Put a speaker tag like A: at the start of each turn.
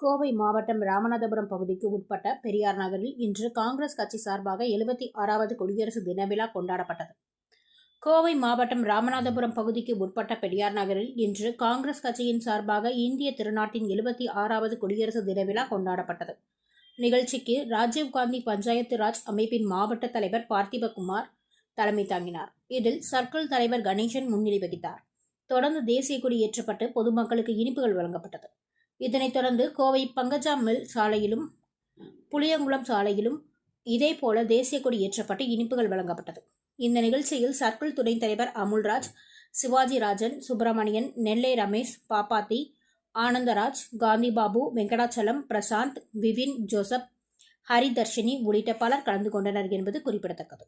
A: கோவை மாவட்டம் ராமநாதபுரம் பகுதிக்கு உட்பட்ட பெரியார் நகரில் இன்று காங்கிரஸ் கட்சி சார்பாக எழுபத்தி ஆறாவது குடியரசு தின விழா கொண்டாடப்பட்டது. கோவை மாவட்டம் ராமநாதபுரம் பகுதிக்கு உட்பட்ட பெரியார் நகரில் இன்று காங்கிரஸ் கட்சியின் சார்பாக இந்திய திருநாட்டின் எழுபத்தி ஆறாவது குடியரசு தின விழா கொண்டாடப்பட்டது. நிகழ்ச்சிக்கு ராஜீவ்காந்தி பஞ்சாயத்து ராஜ் அமைப்பின் மாவட்ட தலைவர் பார்த்திபகுமார் தலைமை தாங்கினார். இதில் சர்க்கிள் தலைவர் கணேசன் முன்னிலை வகித்தார். தொடர்ந்து தேசிய கொடி ஏற்றப்பட்டு பொதுமக்களுக்கு இனிப்புகள் வழங்கப்பட்டது. இதனைத் தொடர்ந்து கோவை பங்கஜா மில் சாலையிலும் புளியங்குளம் சாலையிலும் இதேபோல தேசிய கொடி ஏற்றப்பட்டு இனிப்புகள் வழங்கப்பட்டது. இந்த நிகழ்ச்சியில் சர்க்கிள் துணைத் தலைவர் அமுல்ராஜ் சிவாஜி ராஜன் சுப்பிரமணியன் நெல்லை ரமேஷ் பாப்பாத்தி ஆனந்தராஜ் காந்திபாபு வெங்கடாச்சலம் பிரசாந்த் விவின் ஜோசப் ஹரிதர்ஷினி உள்ளிட்ட பலர் கலந்து கொண்டனர் என்பது குறிப்பிடத்தக்கது.